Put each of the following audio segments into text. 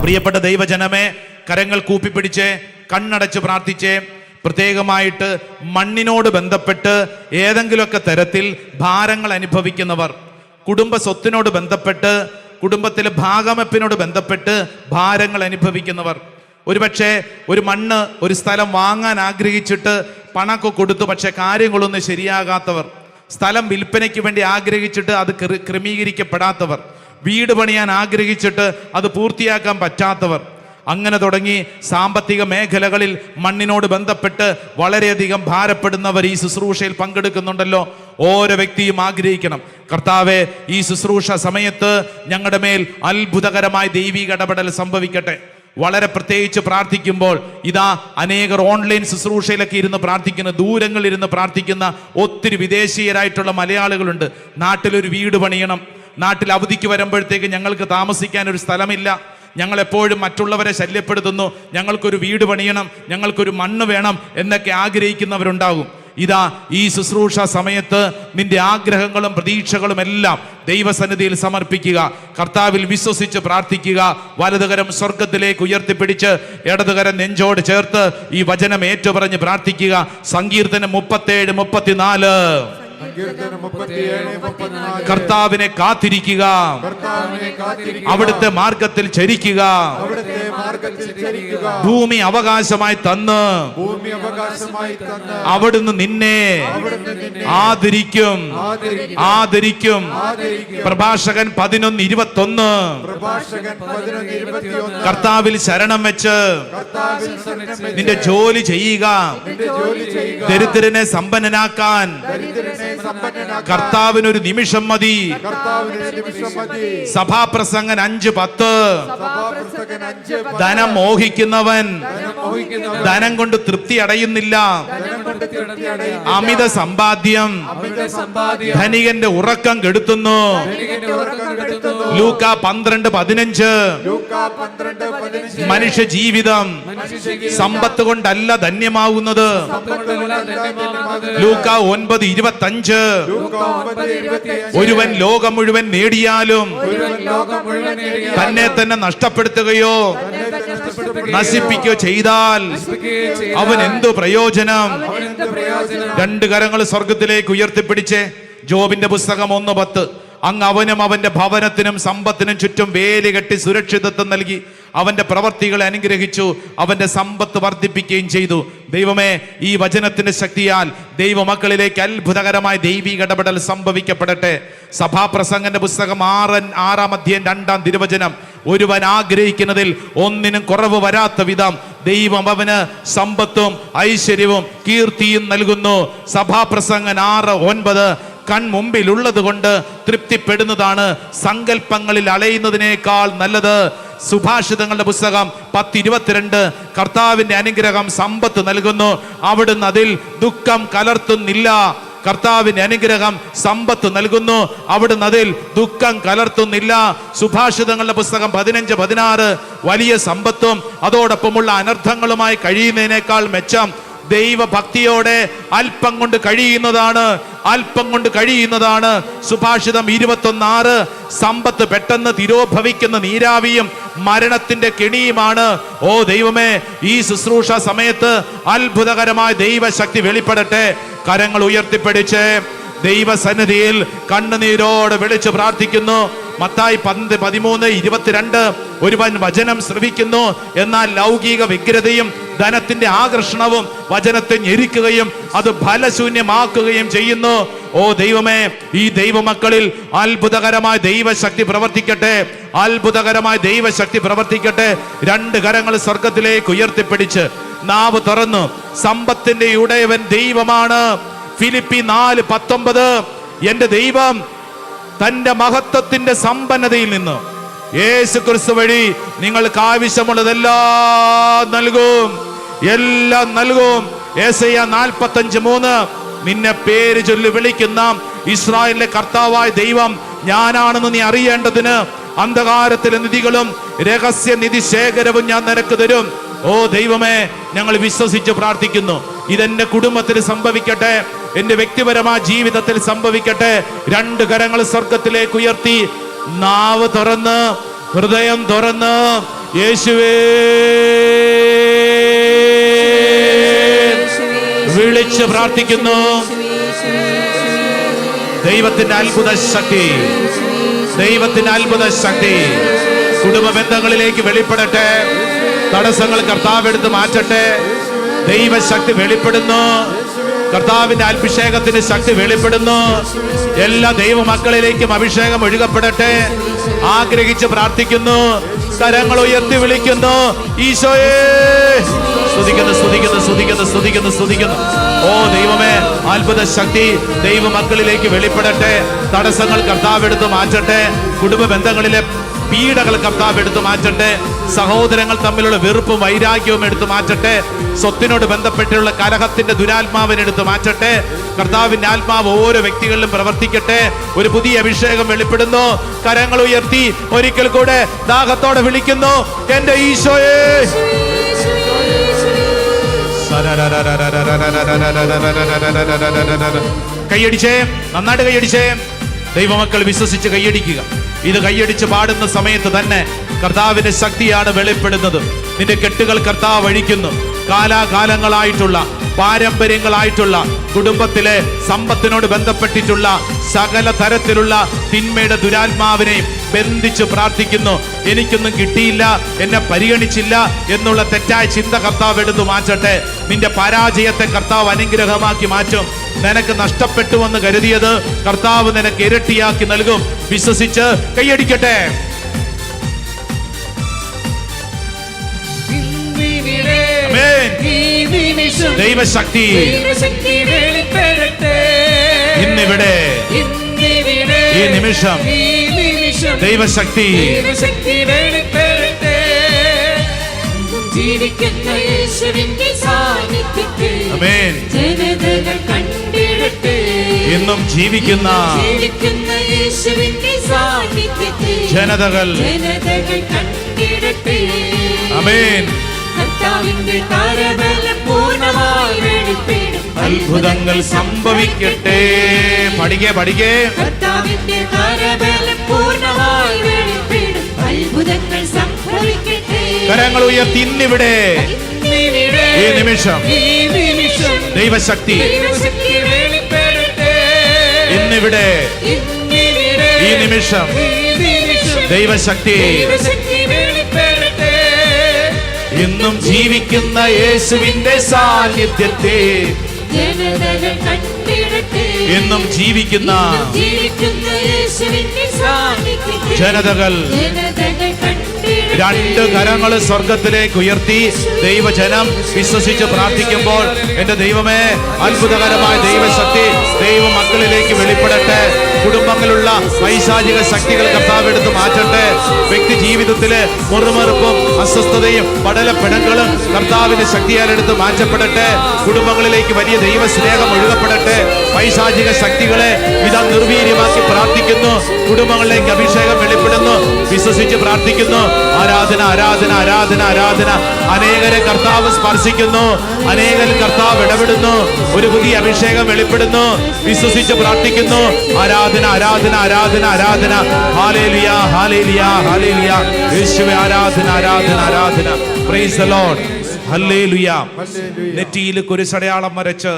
പ്രിയപ്പെട്ട ദൈവജനമേ കരങ്ങൾ കൂപ്പിപ്പിടിച്ച് കണ്ണടച്ച് പ്രാർത്ഥിച്ച് പ്രത്യേകമായിട്ട് മണ്ണിനോട് ബന്ധപ്പെട്ട് ഏതെങ്കിലുമൊക്കെ തരത്തിൽ ഭാരങ്ങൾ അനുഭവിക്കുന്നവർ കുടുംബ സ്വത്തിനോട് ബന്ധപ്പെട്ട് കുടുംബത്തിലെ ഭാഗമപ്പിനോട് ബന്ധപ്പെട്ട് ഭാരങ്ങൾ അനുഭവിക്കുന്നവർ ഒരുപക്ഷെ ഒരു മണ്ണ് ഒരു സ്ഥലം വാങ്ങാൻ ആഗ്രഹിച്ചിട്ട് പണമൊക്കെ കൊടുത്തു പക്ഷേ കാര്യങ്ങളൊന്നും ശരിയാകാത്തവർ സ്ഥലം വിൽപ്പനയ്ക്ക് വേണ്ടി ആഗ്രഹിച്ചിട്ട് അത് ക്ര- ക്രമീകരിക്കപ്പെടാത്തവർ വീട് പണിയാൻ ആഗ്രഹിച്ചിട്ട് അത് പൂർത്തിയാക്കാൻ പറ്റാത്തവർ. അങ്ങനെ തുടങ്ങി സാമ്പത്തിക മേഖലകളിൽ മണ്ണിനോട് ബന്ധപ്പെട്ട് വളരെയധികം ഭാരപ്പെടുന്നവർ ഈ ശുശ്രൂഷയിൽ പങ്കെടുക്കുന്നുണ്ടല്ലോ. ഓരോ വ്യക്തിയും ആഗ്രഹിക്കണം. കർത്താവെ ഈ ശുശ്രൂഷ സമയത്ത് ഞങ്ങളുടെ മേൽ അത്ഭുതകരമായ ദൈവിക ഇടപെടൽ സംഭവിക്കട്ടെ. വളരെ പ്രത്യേകിച്ച് പ്രാർത്ഥിക്കുമ്പോൾ ഇതാ അനേകർ ഓൺലൈൻ ശുശ്രൂഷയിലൊക്കെ ഇരുന്ന് പ്രാർത്ഥിക്കുന്ന ദൂരങ്ങളിൽ ഇരുന്ന് പ്രാർത്ഥിക്കുന്ന ഒത്തിരി വിദേശീയരായിട്ടുള്ള മലയാളികളുണ്ട്. നാട്ടിലൊരു വീട് പണിയണം. നാട്ടിൽ അവധിക്ക് വരുമ്പോഴത്തേക്ക് ഞങ്ങൾക്ക് താമസിക്കാൻ ഒരു സ്ഥലമില്ല. ഞങ്ങൾ എപ്പോഴും മറ്റുള്ളവരെ ശല്യപ്പെടുത്തുന്നു. ഞങ്ങൾക്കൊരു വീട് പണിയണം. ഞങ്ങൾക്കൊരു മണ്ണ് വേണം എന്നൊക്കെ ആഗ്രഹിക്കുന്നവരുണ്ടാകും. ഇതാ ഈ ശുശ്രൂഷ സമയത്ത് നിന്റെ ആഗ്രഹങ്ങളും പ്രതീക്ഷകളും എല്ലാം ദൈവസന്നിധിയിൽ സമർപ്പിക്കുക. കർത്താവിൽ വിശ്വസിച്ച് പ്രാർത്ഥിക്കുക. വലതുകരം സ്വർഗത്തിലേക്ക് ഉയർത്തിപ്പിടിച്ച് ഇടതുകരം നെഞ്ചോട് ചേർത്ത് ഈ വചനം ഏറ്റുപറഞ്ഞ് പ്രാർത്ഥിക്കുക. സങ്കീർത്തനം മുപ്പത്തേഴ് മുപ്പത്തിനാല്. കർത്താവിനെ കാത്തിരിക്കുക. അവിടുത്തെ മാർഗത്തിൽ ചരിക്കുക. ഭൂമി അവകാശമായി തന്ന്. ഭൂമി അവകാശമായി തന്ന. അവിടുന്ന് നിന്നെ ആദരിക്കും. ആദരിക്കും. പ്രഭാഷകൻ പതിനൊന്ന് ഇരുപത്തൊന്ന്. കർത്താവിൽ ശരണം വെച്ച് കർത്താവിൽ ശരണം നിന്റെ ജോലി ചെയ്യുക. നിന്റെ ജോലി ചെയ്യുക. ദരിദ്രനെ സമ്പന്നനാക്കാൻ. ദരിദ്രനെ സമ്പന്നനാക്കാൻ കർത്താവിനൊരു നിമിഷം മതി. കർത്താവിന് ഒരു നിമിഷം മതി. സഭാപ്രസംഗൻ അഞ്ച് പത്ത്. ധനം മോഹിക്കുന്നവൻ. ധനം കൊണ്ട് തൃപ്തി അടയുന്നില്ല. അമിത സമ്പാദ്യം. ധനികന്റെ ഉറക്കം കെടുത്തുന്നു. ലൂക്ക പന്ത്രണ്ട് പതിനഞ്ച്. മനുഷ്യ ജീവിതം. മനുഷ്യജീവിതം സമ്പത്ത് കൊണ്ടല്ല ധന്യമാവുന്നത്. ലൂക്ക ഒൻപത് ഇരുപത്തി അഞ്ച് ഒരുവൻ ലോകം മുഴുവൻ നേടിയാലും തന്നെ തന്നെ നഷ്ടപ്പെടുത്തുകയോ നശിപ്പിക്കുകയോ ചെയ്താൽ അവൻ എന്തു പ്രയോജനം? രണ്ട് കരങ്ങൾ സ്വർഗത്തിലേക്ക് ഉയർത്തിപ്പിടിച്ച് ജോബിന്റെ പുസ്തകം ഒന്ന് പത്ത്. അങ്ങ് അവനും അവന്റെ ഭവനത്തിനും സമ്പത്തിനും ചുറ്റും വേലി കെട്ടി സുരക്ഷിതത്വം നൽകി. അവന്റെ പ്രവർത്തികളെ അനുഗ്രഹിച്ചു അവന്റെ സമ്പത്ത് വർദ്ധിപ്പിക്കുകയും ചെയ്തു. ദൈവമേ ഈ വചനത്തിന്റെ ശക്തിയാൽ ദൈവമക്കളിലേക്ക് അത്ഭുതകരമായ ദൈവിക ഇടപെടൽ സംഭവിക്കപ്പെടട്ടെ. സഭാപ്രസംഗന്റെ പുസ്തകം ആറൻ ആറാം അധ്യയം രണ്ടാം തിരുവചനം. ഒരുവൻ ആഗ്രഹിക്കുന്നതിൽ ഒന്നിനും കുറവ് വരാത്ത വിധം ദൈവം അവന് സമ്പത്തും ഐശ്വര്യവും കീർത്തിയും നൽകുന്നു. സഭാപ്രസംഗൻ ആറ് ഒൻപത് കൺമുമ്പിലുള്ളത് കൊണ്ട് തൃപ്തിപ്പെടുന്നതാണ് സങ്കല്പങ്ങളിൽ അലയുന്നതിനേക്കാൾ നല്ലത്. സുഭാഷിതങ്ങളുടെ പുസ്തകം പത്തിരുപത്തിരണ്ട്. കർത്താവിന്റെ അനുഗ്രഹം സമ്പത്ത് നൽകുന്നു. അവിടുന്ന് അതിൽ ദുഃഖം കലർത്തുന്നില്ല. കർത്താവിന്റെ അനുഗ്രഹം സമ്പത്ത് നൽകുന്നു. അവിടുന്ന് അതിൽ ദുഃഖം കലർത്തുന്നില്ല. സുഭാഷിതങ്ങളുടെ പുസ്തകം പതിനഞ്ച് പതിനാറ്. വലിയ സമ്പത്തും അതോടൊപ്പമുള്ള അനർത്ഥങ്ങളുമായി കഴിയുന്നതിനേക്കാൾ മെച്ചം ദൈവഭക്തിയോടെ അല്പം കൊണ്ട് കഴിയുന്നതാണ് അല്പം കൊണ്ട് കഴിയുന്നതാണ്. സുഭാഷിതം ഇരുപത്തൊന്ന് ആറ് സമ്പത്ത് പെട്ടെന്ന് തിരോഭവിക്കുന്ന നീരാവിയും മരണത്തിന്റെ കെണിയുമാണ്. ഓ ദൈവമേ ഈ ശുശ്രൂഷ സമയത്ത് അത്ഭുതകരമായ ദൈവശക്തി വെളിപ്പെടട്ടെ. കരങ്ങൾ ഉയർത്തിപ്പിടിച്ച് ദൈവസന്നിധിയിൽ കണ്ണുനീരോട് വിളിച്ചു പ്രാർത്ഥിക്കുന്നു. മത്തായി പന്ത് പതിമൂന്ന് ഇരുപത്തിരണ്ട്. ഒരുവൻ വചനം ശ്രവിക്കുന്നു. എന്നാൽ ലൗകിക വ്യഗ്രതയും ധനത്തിന്റെ ആകർഷണവും വചനത്തെ ഞെരിക്കുകയും അത് ഫലശൂന്യമാക്കുകയും ചെയ്യുന്നു. ഓ ദൈവമേ ഈ ദൈവമക്കളിൽ അത്ഭുതകരമായ ദൈവശക്തി പ്രവർത്തിക്കട്ടെ. അത്ഭുതകരമായ ദൈവശക്തി പ്രവർത്തിക്കട്ടെ. രണ്ട് കരങ്ങൾ സ്വർഗത്തിലേക്ക് ഉയർത്തിപ്പിടിച്ച് നാവ് തുറന്നു. സമ്പത്തിന്റെ ഉടയവൻ ദൈവമാണ്. ഫിലിപ്പി നാല് പത്തൊമ്പത്. എന്റെ ദൈവം തന്റെ മഹത്വത്തിന്റെ സമ്പന്നതയിൽ നിന്ന് യേശു ക്രിസ്തു വഴി നിങ്ങൾക്ക് ആവശ്യമുള്ളതെല്ലാം നൽകും. എല്ലാം നൽകും. നാൽപ്പത്തഞ്ച് മൂന്ന്. നിന്നെ പേര് ചൊല്ലി വിളിക്കുന്ന ഇസ്രായേലിലെ കർത്താവായ ദൈവം ഞാനാണെന്ന് നീ അറിയേണ്ടതിന് അന്ധകാരത്തിലെ നിധികളും രഹസ്യ നിധി ശേഖരവും ഞാൻ നിനക്ക് തരും. ഓ ദൈവമേ ഞങ്ങൾ വിശ്വസിച്ച് പ്രാർത്ഥിക്കുന്നു. ഇതെന്റെ കുടുംബത്തിൽ സംഭവിക്കട്ടെ. എന്റെ വ്യക്തിപരമായ ജീവിതത്തിൽ സംഭവിക്കട്ടെ. രണ്ട് കരങ്ങൾ സ്വർഗത്തിലേക്ക് ഉയർത്തി. നാവ് തുറന്ന് ഹൃദയം തുറന്ന്. യേശുവേ. വിളിച്ച് പ്രാർത്ഥിക്കുന്നു. ദൈവത്തിന്റെ അത്ഭുത ശക്തി. ദൈവത്തിന്റെ അത്ഭുത ശക്തി. കുടുംബ ബന്ധങ്ങളിലേക്ക് വെളിപ്പെടട്ടെ. തടസ്സങ്ങൾ കർത്താവ് എടുത്ത് മാറ്റട്ടെ. ദൈവശക്തി വെളിപ്പെടുന്നു. കർത്താവിന്റെ അഭിഷേകത്തിന് ശക്തി വെളിപ്പെടുന്നു. എല്ലാ ദൈവമക്കളിലേക്കും അഭിഷേകം ഒഴുകപ്പെടട്ടെ. ആഗ്രഹിച്ച് പ്രാർത്ഥിക്കുന്നു. കരങ്ങൾ ഉയർത്തി വിളിക്കുന്നു. ഈശോയേ. സ്തുതിക്കുന്നു സ്തുതിക്കുന്നു സ്തുതിക്കുന്നു സ്തുതിക്കുന്നു സ്തുതിക്കുന്നു. ഓ ദൈവമേ അത്ഭുത ശക്തി ദൈവമക്കളിലേക്ക് വെളിപ്പെടട്ടെ. തടസ്സങ്ങൾ കർത്താവ് എടുത്ത് മാറ്റട്ടെ. കുടുംബ ബന്ധങ്ങളിലെ പീഡകൾ കർത്താവ് എടുത്തു മാറ്റട്ടെ. സഹോദരങ്ങൾ തമ്മിലുള്ള വെറുപ്പും വൈരാഗ്യവും എടുത്തു മാറ്റട്ടെ. സ്വത്തിനോട് ബന്ധപ്പെട്ടുള്ള കലഹത്തിന്റെ ദുരാത്മാവിനെ എടുത്തു മാറ്റട്ടെ. കർത്താവിന്റെ ആത്മാവ് ഓരോ വ്യക്തികളിലും പ്രവർത്തിക്കട്ടെ. ഒരു പുതിയ അഭിഷേകം വെളിപ്പെടുന്നു. കരങ്ങൾ ഉയർത്തി ഒരിക്കൽ കൂടെ ദാഹത്തോടെ വിളിക്കുന്നു. എന്റെ ഈശോയെ. കൈയടിച്ചേ. നന്നായിട്ട് കൈയടിച്ചേ. ദൈവമക്കൾ വിശ്വസിച്ച് കൈയടിക്കുക. ഇത് കൈയടിച്ച് പാടുന്ന സമയത്ത് തന്നെ കർത്താവിന്റെ ശക്തിയാണ് വെളിപ്പെടുന്നത്. നിന്റെ കെട്ടുകൾ കർത്താവ് അഴിക്കുന്നു. കാലാകാലങ്ങളായിട്ടുള്ള പാരമ്പര്യങ്ങളായിട്ടുള്ള കുടുംബത്തിലെ സമ്പത്തിനോട് ബന്ധപ്പെട്ടിട്ടുള്ള സകല തരത്തിലുള്ള തിന്മയുടെ ദുരാത്മാവിനെയും ബന്ധിച്ച് പ്രാർത്ഥിക്കുന്നു. എനിക്കൊന്നും കിട്ടിയില്ല എന്നെ പരിഗണിച്ചില്ല എന്നുള്ള തെറ്റായ ചിന്ത കർത്താവ് എടുത്തു മാറ്റട്ടെ. നിന്റെ പരാജയത്തെ കർത്താവ് അനുഗ്രഹമാക്കി മാറ്റും. നിനക്ക് നഷ്ടപ്പെട്ടുവെന്ന് കരുതിയത് കർത്താവ് നിനക്ക് ഇരട്ടിയാക്കി നൽകും. വിശ്വസിച്ച് കൈയടിക്കട്ടെ. ദൈവശക്തി. ഇന്നിവിടെ. ഈ നിമിഷം ദൈവശക്തി. ജീവിക്കുന്ന യേശുവിന്റെ സാന്നിധ്യത്തെ അമേൻ ജനതകൾ ഇന്നും ജീവിക്കുന്ന ജനതകൾ. അമേൻ അത്ഭുതങ്ങൾ സംഭവിക്കട്ടെ. പഠിക്കേ പഠിക്കേ. അത്ഭുതങ്ങൾ സംഭവിക്കട്ടെ. കരങ്ങൾ ഉയർത്തി ഇന്നിവിടെ. ഈ നിമിഷം. ദൈവശക്തി ഇന്നിവിടെ. ഇന്നിവിടെ. ഈ നിമിഷം ദൈവശക്തി. ഇന്നും ജീവിക്കുന്ന യേശുവിന്റെ സാന്നിധ്യത്തെ എന്നും ജീവിക്കുന്ന ജനതകൾ രണ്ട് കരങ്ങൾ സ്വർഗത്തിലേക്ക് ഉയർത്തി ദൈവജനം വിശ്വസിച്ച് പ്രാർത്ഥിക്കുമ്പോൾ എന്റെ ദൈവമേ അത്ഭുതകരമായ ദൈവശക്തി ദൈവ മക്കളിലേക്ക് വെളിപ്പെടട്ടെ. കുടുംബങ്ങളിലുള്ള വൈശാചിക ശക്തികൾ കർത്താവ് എടുത്ത് മാറ്റട്ടെ. വ്യക്തി ജീവിതത്തിലെ മുറുമറുപ്പും അസ്വസ്ഥതയും പടലപ്പിണങ്ങളും കർത്താവിന്റെ ശക്തിയാൽ എടുത്ത് മാറ്റപ്പെടട്ടെ. കുടുംബങ്ങളിലേക്ക് വലിയ ദൈവ സ്നേഹം ഒഴുകപ്പെടട്ടെ. പൈശാചിക ശക്തികളെ ഇതാ നിർവീര്യമാക്കി പ്രാർത്ഥിക്കുന്നു. കുടുംബങ്ങളിലേക്ക് അഭിഷേകം വെളിപ്പെടുന്നു. വിശ്വസിച്ച് പ്രാർത്ഥിക്കുന്നു. ആരാധന ആരാധന ആരാധന ആരാധന. അനേകരെ കർത്താവ് സ്പർശിക്കുന്നു. അനേകൻ കർത്താവ് ഇടപെടുന്നു. ഒരു പുതിയ അഭിഷേകം വെളിപ്പെടുന്നു. വിശ്വസിച്ച് പ്രാർത്ഥിക്കുന്നു. ആരാധന ആരാധന ആരാധന ആരാധന. ഹാലേലിയ ഹാലേലിയ ഹാലേലിയ. യേശുവേ ആരാധന ആരാധന ആരാധന. പ്രൈസ് ദ ലോർഡ് ഹല്ലേലൂയ നെറ്റിയിൽ കുരിശടയാളം വരച്ച്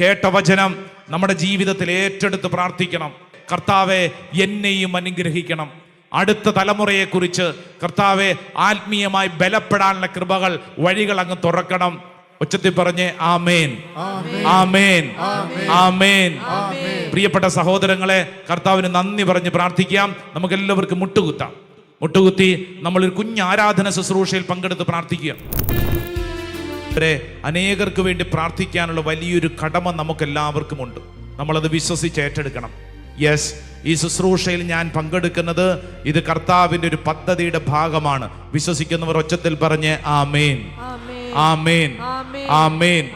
കേട്ട വചനം നമ്മുടെ ജീവിതത്തിൽ ഏറ്റെടുത്ത് പ്രാർത്ഥിക്കണം. കർത്താവെ എന്നെയും അനുഗ്രഹിക്കണം. അടുത്ത തലമുറയെക്കുറിച്ച് കർത്താവെ ആത്മീയമായി ബലപ്പെടാനുള്ള കൃപകൾ വഴികൾ അങ്ങ് തുറക്കണം. ഉച്ചത്തിൽ പറഞ്ഞ് ആമേൻ. ആമേൻ. ആമേൻ. പ്രിയപ്പെട്ട സഹോദരങ്ങളെ കർത്താവിന് നന്ദി പറഞ്ഞ് പ്രാർത്ഥിക്കാം. നമുക്ക് എല്ലാവർക്കും മുട്ടുകുത്താം. മുട്ടുകുത്തി നമ്മളൊരു കുഞ്ഞ് ആരാധന ശുശ്രൂഷയിൽ പങ്കെടുത്ത് പ്രാർത്ഥിക്കുക. വരെ അനേകർക്ക് വേണ്ടി പ്രാർത്ഥിക്കാനുള്ള വലിയൊരു കടമ നമുക്ക് എല്ലാവർക്കും ഉണ്ട് നമ്മളത് വിശ്വസിച്ച് ഏറ്റെടുക്കണം. യെസ് ഈ ശുശ്രൂഷയിൽ ഞാൻ പങ്കെടുക്കുന്നത് ഇത് കർത്താവിന്റെ ഒരു പദ്ധതിയുടെ ഭാഗമാണ്. വിശ്വസിക്കുന്നവർ ഒച്ചത്തിൽ പറഞ്ഞ് ആമേൻ. ആമേൻ. ആമേൻ.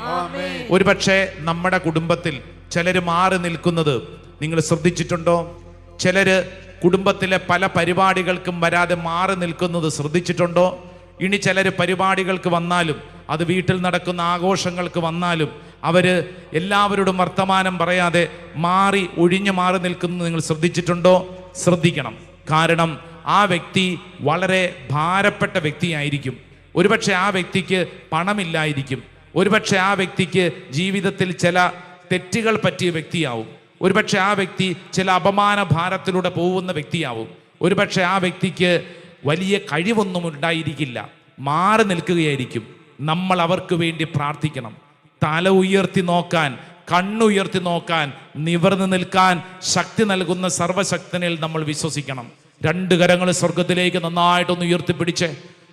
ഒരു പക്ഷേ നമ്മുടെ കുടുംബത്തിൽ ചിലർ മാറി നിൽക്കുന്നത് നിങ്ങൾ ശ്രദ്ധിച്ചിട്ടുണ്ടോ? ചിലര് കുടുംബത്തിലെ പല പരിപാടികൾക്കും വരാതെ മാറി നിൽക്കുന്നത് ശ്രദ്ധിച്ചിട്ടുണ്ടോ? ഇനി ചിലർ പരിപാടികൾക്ക് വന്നാലും അത് വീട്ടിൽ നടക്കുന്ന ആഘോഷങ്ങൾക്ക് വന്നാലും അവർ എല്ലാവരോടും വർത്തമാനം പറയാതെ മാറി ഒഴിഞ്ഞു മാറി നിൽക്കുന്നത് നിങ്ങൾ ശ്രദ്ധിച്ചിട്ടുണ്ടോ? ശ്രദ്ധിക്കണം. കാരണം ആ വ്യക്തി വളരെ ഭാരപ്പെട്ട വ്യക്തിയായിരിക്കും. ഒരുപക്ഷെ ആ വ്യക്തിക്ക് പണമില്ലായിരിക്കും. ഒരുപക്ഷെ ആ വ്യക്തിക്ക് ജീവിതത്തിൽ ചില തെറ്റുകൾ പറ്റിയ വ്യക്തിയാവും. ഒരുപക്ഷെ ആ വ്യക്തി ചില അപമാന ഭാരത്തിലൂടെ പോകുന്ന വ്യക്തിയാവും. ഒരുപക്ഷെ ആ വ്യക്തിക്ക് വലിയ കഴിവൊന്നും ഉണ്ടായിരിക്കില്ല. മാറി നിൽക്കുകയായിരിക്കും. നമ്മൾ അവർക്ക് വേണ്ടി പ്രാർത്ഥിക്കണം. തല ഉയർത്തി നോക്കാൻ കണ്ണുയർത്തി നോക്കാൻ നിവർന്നു നിൽക്കാൻ ശക്തി നൽകുന്ന സർവശക്തനിൽ നമ്മൾ വിശ്വസിക്കണം. രണ്ട് കരങ്ങൾ സ്വർഗത്തിലേക്ക് നന്നായിട്ടൊന്ന് ഉയർത്തിപ്പിടിച്ച്.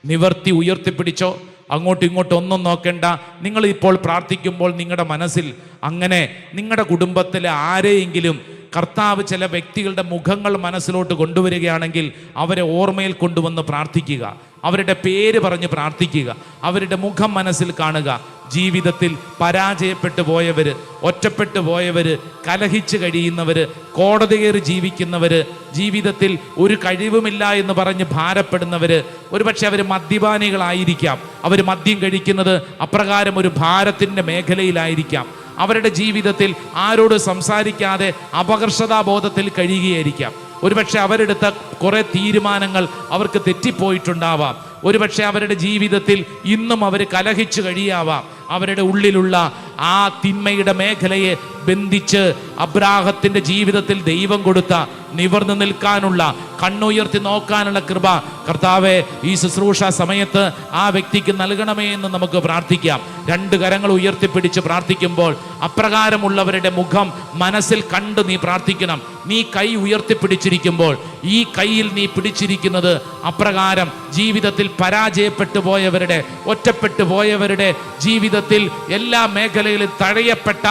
നിവർത്തി ഉയർത്തിപ്പിടിച്ചോ. അങ്ങോട്ടും ഇങ്ങോട്ടും ഒന്നും നോക്കേണ്ട. നിങ്ങൾ ഇപ്പോൾ പ്രാർത്ഥിക്കുമ്പോൾ നിങ്ങളുടെ മനസ്സിൽ അങ്ങനെ നിങ്ങളുടെ കുടുംബത്തിലെ ആരെയെങ്കിലും കർത്താവ് ചില വ്യക്തികളുടെ മുഖങ്ങൾ മനസ്സിലോട്ട് കൊണ്ടുവരികയാണെങ്കിൽ അവരെ ഓർമ്മയിൽ കൊണ്ടുവന്ന് പ്രാർത്ഥിക്കുക. അവരുടെ പേര് പറഞ്ഞ് പ്രാർത്ഥിക്കുക. അവരുടെ മുഖം മനസ്സിൽ കാണുക. ജീവിതത്തിൽ പരാജയപ്പെട്ടു പോയവര് ഒറ്റപ്പെട്ടു പോയവര് കലഹിച്ച് കഴിയുന്നവര് കോടതി കയറി ജീവിക്കുന്നവര് ജീവിതത്തിൽ ഒരു കഴിവുമില്ല എന്ന് പറഞ്ഞ് ഭാരപ്പെടുന്നവര് ഒരുപക്ഷെ അവർ മദ്യപാനികളായിരിക്കാം. അവർ മദ്യം കഴിക്കുന്നത് അപ്രകാരം ഒരു ഭാരത്തിന്റെ മേഖലയിലായിരിക്കാം. അവരുടെ ജീവിതത്തിൽ ആരോട് സംസാരിക്കാതെ അപകർഷതാബോധത്തിൽ കഴിയുകയായിരിക്കാം. ഒരുപക്ഷെ അവരെടുത്ത കുറേ തീരുമാനങ്ങൾ അവർക്ക് തെറ്റിപ്പോയിട്ടുണ്ടാവാം. ഒരുപക്ഷെ അവരുടെ ജീവിതത്തിൽ ഇന്നും അവർ കലഹിച്ചു കഴിയാവാം. അവരുടെ ഉള്ളിലുള്ള ആ തിന്മയുടെ മേഖലയെ ബന്ധിച്ച് അബ്രാഹത്തിന്റെ ജീവിതത്തിൽ ദൈവം കൊടുത്ത നിവർന്നു നിൽക്കാനുള്ള കണ്ണുയർത്തി നോക്കാനുള്ള കൃപ കർത്താവെ ഈ ശുശ്രൂഷ സമയത്ത് ആ വ്യക്തിക്ക് നൽകണമേ എന്ന് നമുക്ക് പ്രാർത്ഥിക്കാം. രണ്ട് കരങ്ങൾ ഉയർത്തിപ്പിടിച്ച് പ്രാർത്ഥിക്കുമ്പോൾ അപ്രകാരമുള്ളവരുടെ മുഖം മനസ്സിൽ കണ്ട് നീ പ്രാർത്ഥിക്കണം. നീ കൈ ഉയർത്തിപ്പിടിച്ചിരിക്കുമ്പോൾ ഈ കയ്യിൽ നീ പിടിച്ചിരിക്കുന്നത് അപ്രകാരം ജീവിതത്തിൽ പരാജയപ്പെട്ടു പോയവരുടെ ഒറ്റപ്പെട്ടു പോയവരുടെ ജീവിതത്തിൽ എല്ലാ മേഖലയിലും തഴയപ്പെട്ട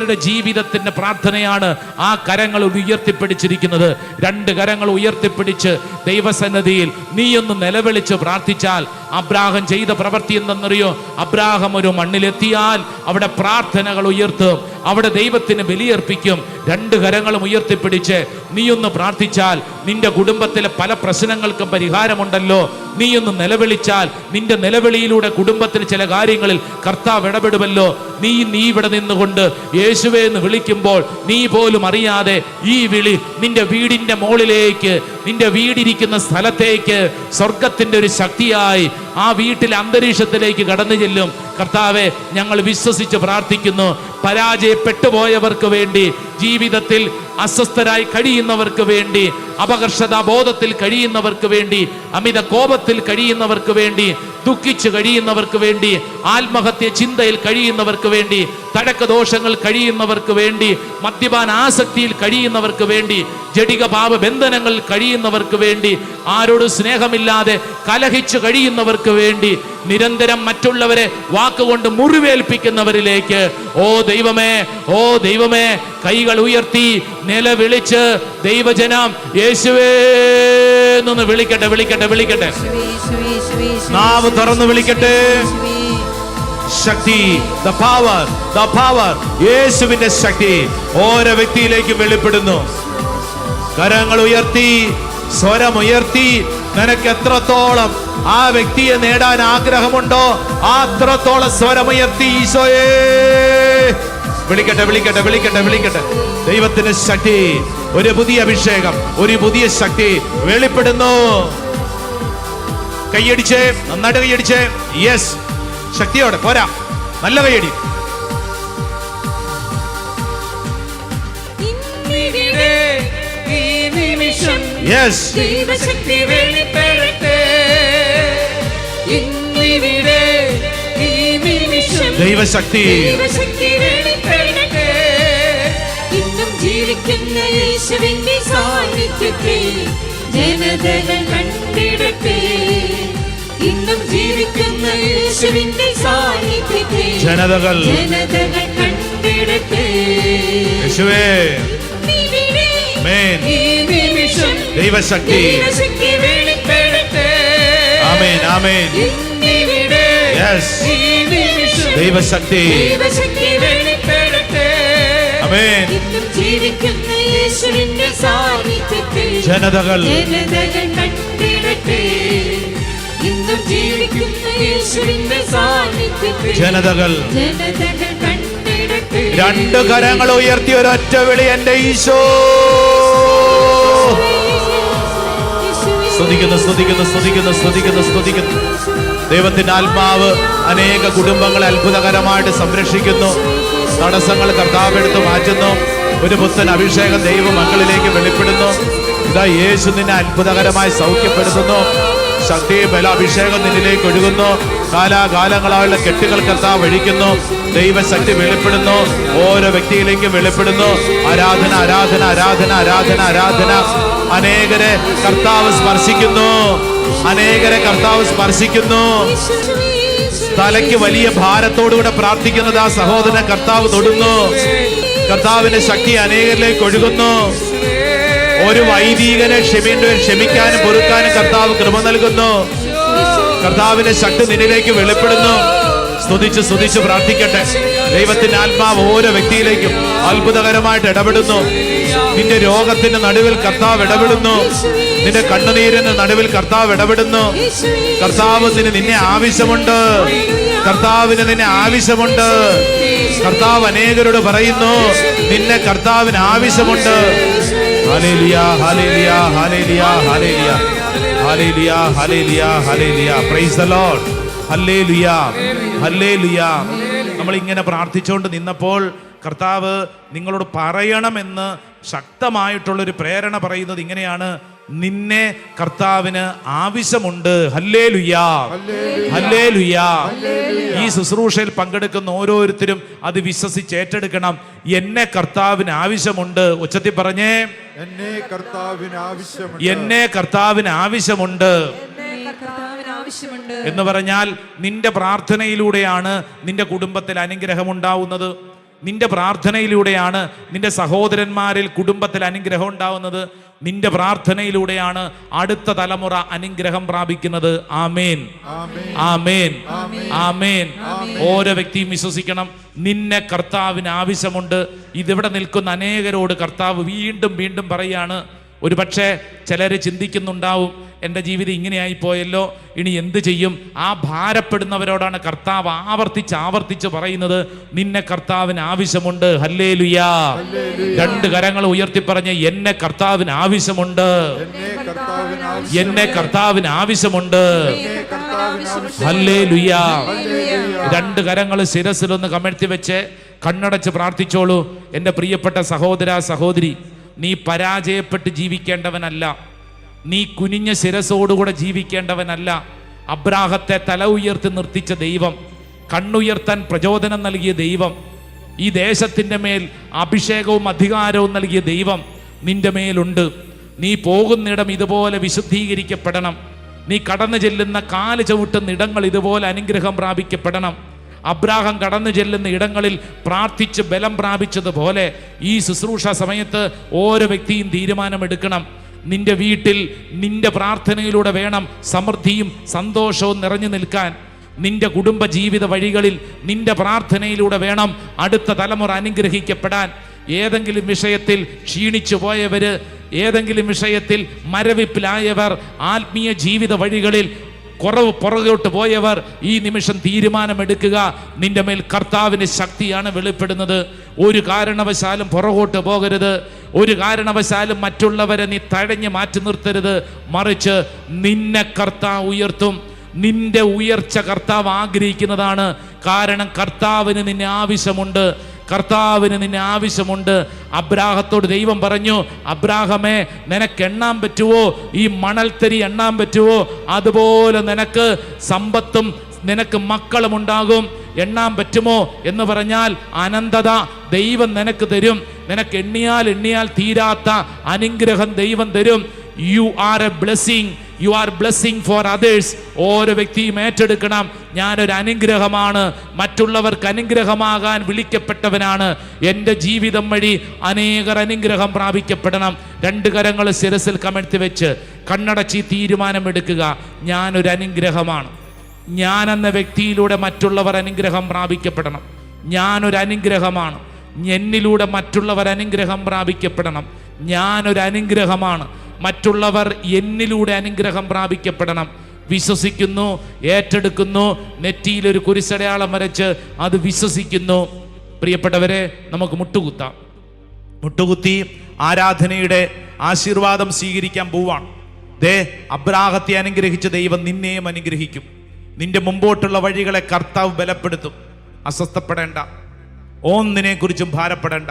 അനേകരുടെ ജീവിതത്തിന്റെ പ്രാർത്ഥനയാണ് ആ കരങ്ങൾ ഉയർത്തിപ്പിടിച്ചിരിക്കുന്നത്. രണ്ട് കരങ്ങൾ ഉയർത്തിപ്പിടിച്ച് ദൈവസന്നദ്ധിയിൽ നീയൊന്ന് നിലവിളിച്ച് പ്രാർത്ഥിച്ചാൽ അബ്രാഹം ചെയ്ത പ്രവൃത്തി എന്തെന്നറിയോ? അബ്രാഹം ഒരു മണ്ണിലെത്തിയാൽ അവിടെ പ്രാർത്ഥനകൾ ഉയർത്തും. അവിടെ ദൈവത്തിന് ബലിയർപ്പിക്കും. രണ്ട് കരങ്ങളും ഉയർത്തിപ്പിടിച്ച് നീയൊന്ന് പ്രാർത്ഥിച്ചാൽ നിന്റെ കുടുംബത്തിലെ പല പ്രശ്നങ്ങൾക്കും പരിഹാരമുണ്ടല്ലോ. നീയൊന്ന് നിലവിളിച്ചാൽ നിന്റെ നിലവിളിയിലൂടെ കുടുംബത്തിന് ചില കാര്യങ്ങളിൽ കർത്താവ് ഇടപെടുമല്ലോ. നീ നീ ഇവിടെ നിന്നുകൊണ്ട് യേശുവേ എന്ന് വിളിക്കുമ്പോൾ നീ പോലും അറിയാതെ ഈ വിളി നിന്റെ വീടിന്റെ മുകളിലേക്ക് നിന്റെ വീടിരിക്കുന്ന സ്ഥലത്തേക്ക് സ്വർഗത്തിന്റെ ഒരു ശക്തിയായി ആ വീട്ടിലെ അന്തരീക്ഷത്തിലേക്ക് കടന്നു ചെല്ലും. കർത്താവെ ഞങ്ങൾ വിശ്വസിച്ച് പ്രാർത്ഥിക്കുന്നു. പരാജയപ്പെട്ടു പോയവർക്ക് വേണ്ടി ജീവിതത്തിൽ അസ്വസ്ഥരായി കഴിയുന്നവർക്ക് വേണ്ടി അപകർഷതാ ബോധത്തിൽ കഴിയുന്നവർക്ക് വേണ്ടി അമിത കോപത്തിൽ കഴിയുന്നവർക്ക് വേണ്ടി ദുഃഖിച്ച് കഴിയുന്നവർക്ക് വേണ്ടി ആത്മഹത്യ ചിന്തയിൽ കഴിയുന്നവർക്ക് വേണ്ടി തടക്ക ദോഷങ്ങൾ കഴിയുന്നവർക്ക് വേണ്ടി മദ്യപാന ആസക്തിയിൽ കഴിയുന്നവർക്ക് വേണ്ടി ജടിക പാപ ബന്ധനങ്ങൾ കഴിയുന്നവർക്ക് വേണ്ടി ആരോട് സ്നേഹമില്ലാതെ കലഹിച്ചു കഴിയുന്നവർക്ക് വേണ്ടി നിരന്തരം മറ്റുള്ളവരെ വാക്കുകൊണ്ട് മുറിവേൽപ്പിക്കുന്നവരിലേക്ക് ഓ ദൈവമേ ഓ ദൈവമേ കൈകൾ ഉയർത്തി നിലവിളിച്ച് ദൈവജനം യേശുവേ എന്നൊന്ന് വിളിക്കട്ടെ വിളിക്കട്ടെ വിളിക്കട്ടെ. നാവ് തുറന്ന് വിളിക്കട്ടെ. ശക്തി ദ പവർ ദ പവർ യേശുവിന്റെ ശക്തി ഓരോ വ്യക്തിയിലേക്കും വെളിപ്പെടുന്നു. കരങ്ങൾ ഉയർത്തി സ്വരം ഉയർത്തി നിനക്ക് എത്രത്തോളം ആ വ്യക്തിയെ നേടാൻ ആഗ്രഹമുണ്ടോ ആ അത്രത്തോളം സ്വരമുയർത്തി ഈശോയേ. വിളിക്കട്ടെ വിളിക്കട്ടെ വിളിക്കട്ടെ വിളിക്കട്ടെ. ദൈവത്തിന്റെ ശക്തി ഒരു പുതിയ അഭിഷേകം ഒരു പുതിയ ശക്തി വെളിപ്പെടുന്നു. കൈയടിച്ചേ നന്നായിട്ട് കൈയടിച്ചേ. യെസ് ശക്തിയോടെ പോരാ. നല്ല കൈയടി. യെസ് ദൈവശക്തി വെളിപ്പെടട്ടെ ഇന്നിവിടെ ഈ നിമിഷം ദൈവശക്തി. ദൈവശക്തി വെളിപ്പെടട്ടെ ഇന്നും ജീവിക്കുന്ന യേശുവിന്റെ സാന്നിധ്യത്തെ ജനതകൾ കണ്ടിടട്ടെ. ഇന്നും ജീവിക്കുന്ന യേശുവിന്റെ സാന്നിധ്യത്തെ ജനതകൾ. ജനതകൾ കണ്ടിടട്ടെ. യേശുവേ. ആമേൻ ദൈവശക്തി. ആമേൻ ആമേൻ യെസ് ദൈവശക്തി. ആമേൻ ജനതകൾ. ജനതകൾ കണ്ടിടട്ടെ. ഇന്നും ജീവിക്കുന്ന യേശുവിന്റെ സാന്നിധ്യത്തിൽ ജനതകൾ. ജനതകൾ കണ്ടിടട്ടെ. രണ്ട് കരങ്ങൾ ഉയർത്തി ഒരൊറ്റ വിളി എന്റെ ഈശോ. സ്തുതിക്കുന്നു സ്തുതിക്കുന്നു സ്തുതിക്കുന്നു സ്തുതിക്കുന്നു സ്തുതിക്കുന്നു. ദൈവത്തിന്റെ ആത്മാവ് അനേക കുടുംബങ്ങളെ അത്ഭുതകരമായിട്ട് സംരക്ഷിക്കുന്നു. തടസ്സങ്ങൾ കർത്താവ് എടുത്ത് മാറ്റുന്നു. ഒരു പുത്തൻ അഭിഷേകം ദൈവ മക്കളിലേക്ക് വെളിപ്പെടുന്നു. ഇതാ യേശു നിന്നെ അത്ഭുതകരമായി സൗഖ്യപ്പെടുത്തുന്നു. ശക്തി ബല അഭിഷേകം നിന്നിലേക്ക് ഒഴുകുന്നു. കാലാകാലങ്ങളായുള്ള കെട്ടുകൾ കർത്താവ് ഒഴിക്കുന്നു ദൈവശക്തി വെളിപ്പെടുന്നു. ഓരോ വ്യക്തിയിലേക്കും വെളിപ്പെടുന്നു. ആരാധന ആരാധന ആരാധന ആരാധന ആരാധന. അനേകരെ കർത്താവ് സ്പർശിക്കുന്നു. അനേകരെ കർത്താവ് സ്പർശിക്കുന്നു. തലയ്ക്ക് വലിയ ഭാരത്തോടുകൂടെ പ്രാർത്ഥിക്കുന്നത് ആ സഹോദരൻ കർത്താവ് തൊടുന്നു. കർത്താവിന്റെ ശക്തി അനേകരിലേക്ക് ഒഴുകുന്നു. ഒരു വൈദികനെ ക്ഷമിണ്ടവർ ക്ഷമിക്കാനും പൊറുക്കാനും കർത്താവ് കൃപ നൽകുന്നു. കർത്താവിന്റെ ശക്തി നിന്നിലേക്ക് വെളിപ്പെടുന്നു. സ്തുതിച്ച് സ്തുതിച്ച് പ്രാർത്ഥിക്കട്ടെ. ദൈവത്തിന്റെ ആത്മാവ് ഓരോ വ്യക്തിയിലേക്കും അത്ഭുതകരമായിട്ട് ഇടപെടുന്നു. നിന്റെ രോഗത്തിന്റെ നടുവിൽ കർത്താവ് ഇടപെടുന്നു. നിന്റെ കണ്ണുനീരിന്റെ നടുവിൽ കർത്താവ് ഇടപെടുന്നു. കർത്താവിന് നിന്നെ ആവശ്യമുണ്ട്. കർത്താവിന് നിന്നെ ആവശ്യമുണ്ട്. കർത്താവ് അനേകരോട് പറയുന്നു നിന്നെ കർത്താവിന് ആവശ്യമുണ്ട്. ഹല്ലേലൂയ ഹല്ലേലൂയ ഹല്ലേലൂയ ഹല്ലേലൂയ. ഹല്ലേലൂയ ഹല്ലേലൂയ ഹല്ലേലൂയ. പ്രൈസ് ദ നമ്മൾ ഇങ്ങനെ പ്രാർത്ഥിച്ചുകൊണ്ട് നിന്നപ്പോൾ കർത്താവ് നിങ്ങളോട് പറയണമെന്ന് ശക്തമായിട്ടുള്ളൊരു പ്രേരണ പറയുന്നത് ഇങ്ങനെയാണ്. നിന്നെ കർത്താവിന് ആവശ്യമുണ്ട്. ഹല്ലേ ലുയാ ഹല്ലേ ലുയാ ഈ ശുശ്രൂഷയിൽ പങ്കെടുക്കുന്ന ഓരോരുത്തരും അത് വിശ്വസിച്ച് ഏറ്റെടുക്കണം. എന്നെ കർത്താവിന് ആവശ്യമുണ്ട്. ഉച്ചത്തിൽ പറഞ്ഞേ. എന്നെ കർത്താവിന് ആവശ്യമുണ്ട്. എന്നെ കർത്താവിന് ആവശ്യമുണ്ട്. കർത്താവിന് ആവശ്യമുണ്ട്. എന്ന് പറഞ്ഞാൽ നിന്റെ പ്രാർത്ഥനയിലൂടെയാണ് നിന്റെ കുടുംബത്തിൽ അനുഗ്രഹം ഉണ്ടാവുന്നത് നിന്റെ പ്രാർത്ഥനയിലൂടെയാണ് നിന്റെ സഹോദരന്മാരിൽ കുടുംബത്തിൽ അനുഗ്രഹം ഉണ്ടാവുന്നത്. നിന്റെ പ്രാർത്ഥനയിലൂടെയാണ് അടുത്ത തലമുറ അനുഗ്രഹം പ്രാപിക്കുന്നത്. ആമേൻ. ആമേൻ. ആമേൻ. ഓരോ വ്യക്തിയും വിശ്വസിക്കണം. നിന്നെ കർത്താവിന് ആവശ്യമുണ്ട്. ഇതിവിടെ നിൽക്കുന്ന അനേകരോട് കർത്താവ് വീണ്ടും വീണ്ടും പറയാണ് ഒരു പക്ഷേ ചിലർ ചിന്തിക്കുന്നുണ്ടാവും എന്റെ ജീവിതം ഇങ്ങനെയായി പോയല്ലോ ഇനി എന്ത് ചെയ്യും? ആ ഭാരപ്പെടുന്നവരോടാണ് കർത്താവ് ആവർത്തിച്ച് ആവർത്തിച്ച് പറയുന്നത് നിന്നെ കർത്താവിന് ആവശ്യമുണ്ട് ഹല്ലേ ലുയാ രണ്ട് കരങ്ങൾ ഉയർത്തി പറഞ്ഞ് എന്നെ കർത്താവിന് ആവശ്യമുണ്ട്. എന്നെ കർത്താവിന് ആവശ്യമുണ്ട്. ഹല്ലേ ലുയാ രണ്ട് കരങ്ങൾ ശിരസിലൊന്ന് കമഴ്ത്തി വെച്ച് കണ്ണടച്ച് പ്രാർത്ഥിച്ചോളൂ. എന്റെ പ്രിയപ്പെട്ട സഹോദര സഹോദരി നീ പരാജയപ്പെട്ട് ജീവിക്കേണ്ടവനല്ല. നീ കുനിഞ്ഞ ശിരസോടുകൂടെ ജീവിക്കേണ്ടവനല്ല. അബ്രാഹത്തെ തല ഉയർത്തി നിർത്തിച്ച ദൈവം കണ്ണുയർത്താൻ പ്രചോദനം നൽകിയ ദൈവം ഈ ദേശത്തിന്റെ മേൽ അഭിഷേകവും അധികാരവും നൽകിയ ദൈവം നിന്റെ മേലുണ്ട്. നീ പോകുന്നിടം ഇതുപോലെ വിശുദ്ധീകരിക്കപ്പെടണം. നീ കടന്നു ചെല്ലുന്ന കാൽ ചവിട്ടുന്ന ഇടങ്ങൾ ഇതുപോലെ അനുഗ്രഹം പ്രാപിക്കപ്പെടണം. അബ്രാഹം കടന്നു ചെല്ലുന്ന ഇടങ്ങളിൽ പ്രാർത്ഥിച്ച് ബലം പ്രാപിച്ചതുപോലെ ഈ ശുശ്രൂഷ സമയത്ത് ഓരോ വ്യക്തിയും തീരുമാനമെടുക്കണം. നിന്റെ വീട്ടിൽ നിന്റെ പ്രാർത്ഥനയിലൂടെ വേണം സമൃദ്ധിയും സന്തോഷവും നിറഞ്ഞു നിൽക്കാൻ. നിന്റെ കുടുംബ ജീവിത വഴികളിൽ നിന്റെ പ്രാർത്ഥനയിലൂടെ വേണം അടുത്ത തലമുറ അനുഗ്രഹിക്കപ്പെടാൻ. ഏതെങ്കിലും വിഷയത്തിൽ ക്ഷീണിച്ചു പോയവര് ഏതെങ്കിലും വിഷയത്തിൽ മരവിപ്പിലായവർ ആത്മീയ ജീവിത വഴികളിൽ കുറവ് പുറകോട്ട് പോയവർ ഈ നിമിഷം തീരുമാനമെടുക്കുക. നിന്റെ മേൽ കർത്താവിന്റെ ശക്തിയാണ് വെളിപ്പെടുന്നത്. ഒരു കാരണവശാലും പുറകോട്ട് പോകരുത്. ഒരു കാരണവശാലും മറ്റുള്ളവരെ നീ തഴഞ്ഞു മാറ്റി നിർത്തരുത്. മറിച്ച് നിന്നെ കർത്താവ് ഉയർത്തും. നിന്റെ ഉയർച്ച കർത്താവ് ആഗ്രഹിക്കുന്നതാണ്. കാരണം കർത്താവിന് നിന്നെ ആവശ്യമുണ്ട്. കർത്താവിന് നിന്നെ ആവശ്യമുണ്ട്. അബ്രാഹത്തോട് ദൈവം പറഞ്ഞു അബ്രാഹമേ നിനക്ക് എണ്ണാൻ പറ്റുമോ ഈ മണൽത്തരി എണ്ണാൻ പറ്റുമോ അതുപോലെ നിനക്ക് സമ്പത്തും നിനക്ക് മക്കളും ഉണ്ടാകും. എണ്ണാൻ പറ്റുമോ? എന്ന് പറഞ്ഞാൽ അനന്തത ദൈവം നിനക്ക് തരും. നിനക്ക് എണ്ണിയാൽ എണ്ണിയാൽ തീരാത്ത അനുഗ്രഹം ദൈവം തരും. You are a blessing you are blessing for others ഓരോ വ്യക്തിയും ഏറ്റെടുക്കണം. ഞാനൊരു അനുഗ്രഹമാണ്. മറ്റുള്ളവർക്ക് അനുഗ്രഹമാകാൻ വിളിക്കപ്പെട്ടവനാണ്. എന്റെ ജീവിതം വഴി അനേകർ അനുഗ്രഹം പ്രാപിക്കപ്പെടണം. രണ്ട് കരങ്ങൾ ശിരസിൽ കമഴ്ത്തി വെച്ച് കണ്ണടച്ചി തീരുമാനമെടുക്കുക ഞാനൊരു അനുഗ്രഹമാണ്. ഞാൻ എന്ന വ്യക്തിയിലൂടെ മറ്റുള്ളവർ അനുഗ്രഹം പ്രാപിക്കപ്പെടണം. ഞാനൊരു അനുഗ്രഹമാണ്. എന്നിലൂടെ മറ്റുള്ളവർ അനുഗ്രഹം പ്രാപിക്കപ്പെടണം. ഞാനൊരു അനുഗ്രഹമാണ്. മറ്റുള്ളവർ എന്നിലൂടെ അനുഗ്രഹം പ്രാപിക്കപ്പെടണം. വിശ്വസിക്കുന്നു ഏറ്റെടുക്കുന്നു നെറ്റിയിൽ ഒരു കുരിശടയാളം വരച്ച് അത് വിശ്വസിക്കുന്നു. പ്രിയപ്പെട്ടവരെ നമുക്ക് മുട്ടുകുത്താം. മുട്ടുകുത്തി ആരാധനയുടെ ആശീർവാദം സ്വീകരിക്കാൻ പോവാണ്. ദേ അബ്രാഹത്തെ അനുഗ്രഹിച്ച ദൈവം നിന്നെയും അനുഗ്രഹിക്കും. നിന്റെ മുമ്പോട്ടുള്ള വഴികളെ കർത്താവ് ബലപ്പെടുത്തും. അസ്വസ്ഥപ്പെടേണ്ട. ഓന്നിനെ കുറിച്ചും ഭാരപ്പെടേണ്ട.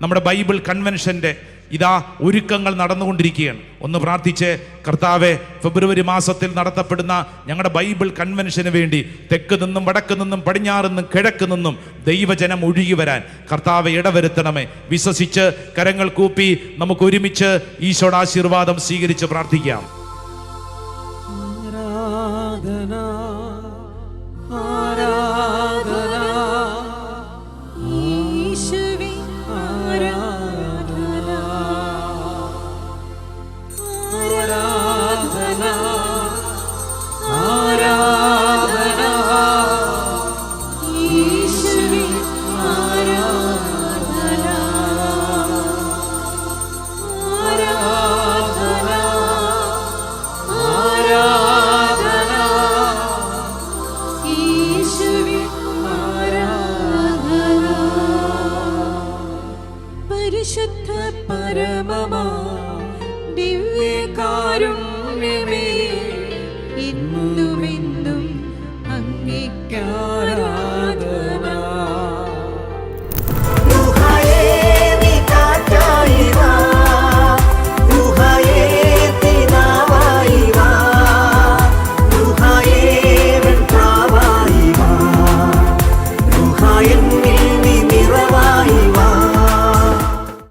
നമ്മുടെ ബൈബിൾ കൺവെൻഷന്റെ ഇതാ ഒരുക്കങ്ങൾ നടന്നുകൊണ്ടിരിക്കുകയാണ്. ഒന്ന് പ്രാർത്ഥിച്ച് കർത്താവെ ഫെബ്രുവരി മാസത്തിൽ നടത്തപ്പെടുന്ന ഞങ്ങളുടെ ബൈബിൾ കൺവെൻഷന് വേണ്ടി തെക്ക് നിന്നും വടക്ക് നിന്നും പടിഞ്ഞാറ് നിന്നും കിഴക്ക് നിന്നും ദൈവജനം ഒഴുകി വരാൻ കർത്താവെ ഇടവരുത്തണമേ. വിശ്വസിച്ച് കരങ്ങൾ കൂപ്പി നമുക്ക് ഒരുമിച്ച് ഈശോയുടെ ആശീർവാദം സ്വീകരിച്ച് പ്രാർത്ഥിക്കാം. ആരാധന